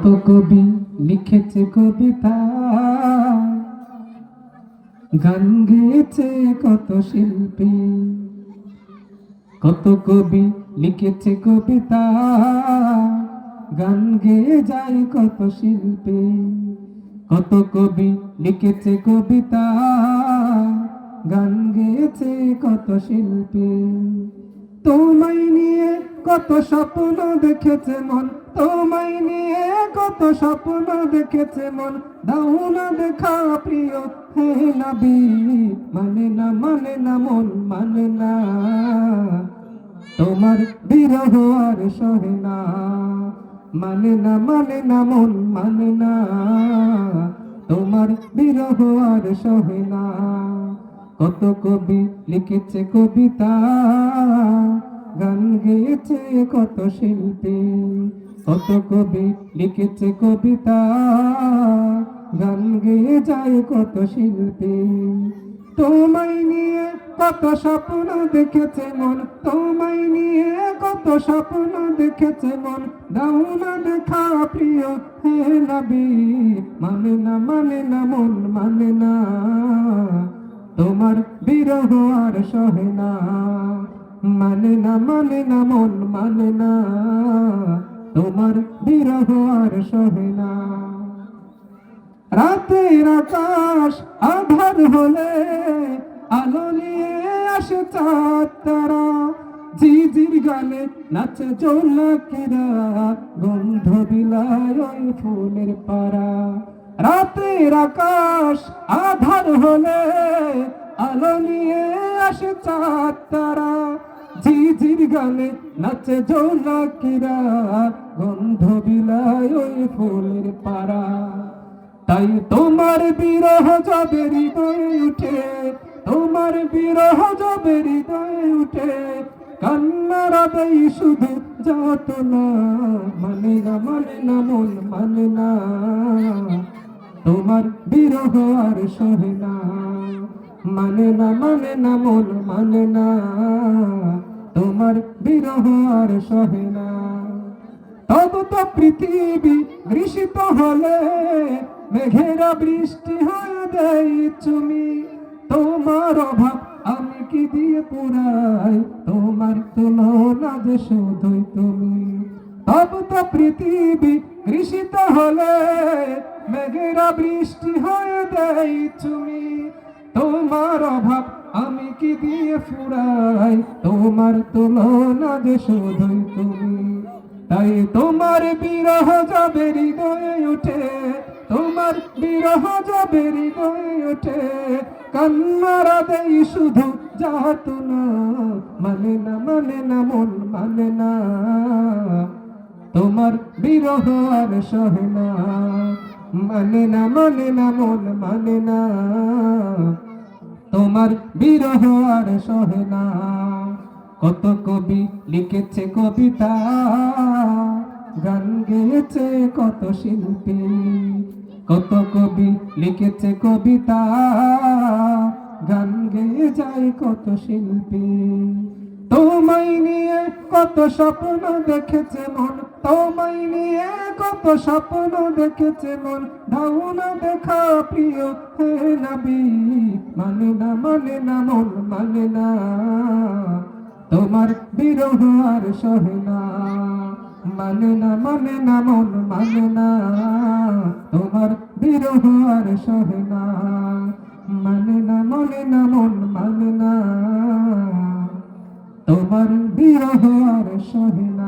কত কবি লিখেছে কবিতা? গান গেয়েছে কত শিল্পী? কত কবি লিখেছে কবিতা? গান গেয়ে যায় কত শিল্পী? কত কবি লিখেছে কবিতা? গান গেয়েছে কত শিল্পী? তোমায় নিয়ে কত স্বপ্ন দেখেছে মন। তোমায় নিয়ে কত স্বপ্ন দেখেছে মন। দাও না দেখা প্রিয়, হে নবী। মানে না মানে না মন মানে না। তোমার বিরহ আর সহে না। মানে না মানে না মন মানে না। তোমার বিরহ আর সহে না। কত কবি লিখেছে কবিতা, গান গেয়েছে কত শিল্পী। কত কবি লিখেছে কবিতা, গান গেয়ে যায় কত শিল্পী। তোমায় নিয়ে কত স্বপ্ন দেখেছে মন, তোমায় নিয়ে কত স্বপ্ন দেখেছে মন। দাও না দেখা প্রিয় হে নবী মানে না মানে না, মন মানে না। তোমার বিরহ আর সহে না মানে না মানে না, মন মানে না। তোমার বিরহ আর সহে না। রাতের আকাশ আধার হলে আলো নিয়ে আসে চাঁদ তারা। ঝিঝির গানে নাচে জোনাকেরা গন্ধ বিলায় ফুলের পাড়া। রাতের আকাশ আধার হলে আলো নিয়ে আসে চাঁদ তারা। ঝিঝির গানে নাচে জোনাকেরা গন্ধ বিলায় ওই ফুলের পাড়া। তাই তোমার বিরহ যাবে হৃদয়ে উঠে, তোমার বিরহ যাবে হৃদয়ে উঠে, কান্নার দেই শুধু যত না মানে না মানে না, মন মানে না। তোমার বিরহ আর সহে না। মানে না মানে না, মন মানে না। তোমার বিরহ আর সহে না। তবু তো পৃথিবী বৃষিত হলে, মেঘেরা বৃষ্টি হয়ে দেয় তুমি তোমার অভাব আমি কি দিয়ে পুরাই? তোমার তুলনা যে শুধুই তুমি। তবু তো পৃথিবী কৃষিত হলে, মেঘেরা বৃষ্টি হয়ে দেয় তুমি তোমার অভাব আমি কি দিয়ে ফুরাই? তোমার তুলনা যে শুধুই তুমি। তাই তোমার বিরহ যাবে হৃদয়ে উঠে, তোমার বিরহ যাবে হৃদয়ে উঠে। কান্নারা দেই শুধু যাত না মানে না মানে না, মন মানে না। তোমার বিরহ আর সহে না। মানে না মানে না মন মানে না তোমার বিরহ আর সহে না। কত কবি লিখেছে কবিতা, গান গেয়েছে কত শিল্পী। কত কবি লিখেছে কবিতা, গান গেয়ে যায় কত শিল্পী। তোমায় নিয়ে কত স্বপ্ন দেখেছে মন তোমায় নিয়ে কত স্বপ্ন দেখেছে মন। ধাও না দেখা প্রিয় হে নবী। মানে না মানে না, মন মানে না। তোমার বিরহ আর সহে না। মানে না মানে না, মন মানে না। তোমার বিরহ আর সহে না। মানে না মানে না, মন মানে না। তোমার বিরহ আর সহে না।